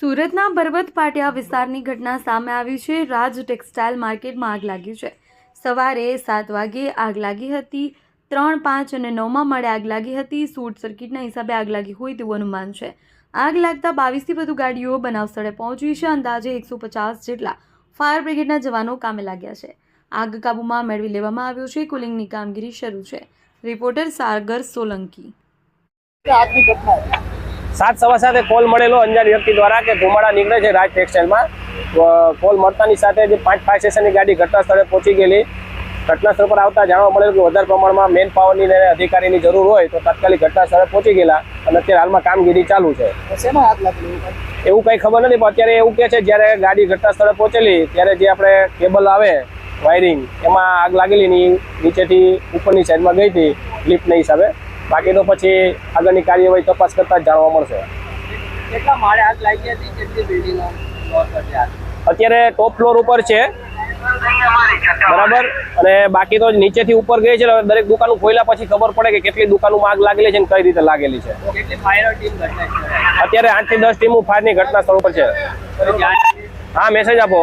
સુરતના બરબત પાટિયા વિસ્તારની ઘટના સામે આવી છે. રાજ ટેક્સટાઇલ માર્કેટમાં આગ લાગી છે. સવારે સાત વાગે આગ લાગી હતી. ત્રણ, પાંચ અને નવમાં માળે આગ લાગી હતી. શોર્ટ સર્કિટના હિસાબે આગ લાગી હોય તેવું અનુમાન છે. આગ લાગતા બાવીસથી વધુ ગાડીઓ બનાવ સ્થળે પહોંચી છે. અંદાજે એકસો પચાસ જેટલા ફાયર બ્રિગેડના જવાનો કામે લાગ્યા છે. આગ કાબૂમાં મેળવી લેવામાં આવ્યો છે. કુલિંગની કામગીરી શરૂ છે. રિપોર્ટર સાગર સોલંકી. સાત સવા સાથે કોલ મળેલો અંજાર વ્યક્તિ દ્વારા કે ધુમાડા નીકળે છે રાજ ટેક્સટાઇલમાં કોલ મળતાની સાથે જે પાંચ ફાયર સ્ટેશનની ગાડી ઘટના સ્થળે પહોંચી ગયેલી. ઘટના સ્થળ પર આવતા જાણવા મળેલું કે વધારે પ્રમાણમાં મેન પાવરની અધિકારીની જરૂર હોય તો તાત્કાલિક ઘટના સ્થળે પહોંચી ગયેલા અને અત્યારે હાલમાં કામગીરી ચાલુ છે. એવું કંઈ? ખબર નથી પણ અત્યારે એવું કે છે જ્યારે ગાડી ઘટના સ્થળે પહોંચેલી ત્યારે જે આપણે કેબલ આવે વાયરિંગ એમાં આગ લાગેલી નીચેથી ઉપરની સાઈડમાં ગઈ હતી લિફ્ટના હિસાબે. બાકી તો પછી આગળની કાર્યવાહી તપાસ કરતા જાણવા મળશે. કેટલા માળે આગ લાગી હતી? કેટલી બિલ્ડિંગો ફ્લોર પર છે આગ? અત્યારે ટોપ ફ્લોર ઉપર છે. બરાબર? અને બાકી તો નીચેથી ઉપર ગઈ છે દરેક દુકાનો ખોલ્યા પછી ખબર પડે કે કેટલી દુકાનોમાં આગ લાગેલી છે અને કઈ રીતે લાગેલી છે? અત્યારે આઠથી દસ ટીમો ફાયરની ઘટના સ્થળ ઉપર છે. હા મેસેજ આપો.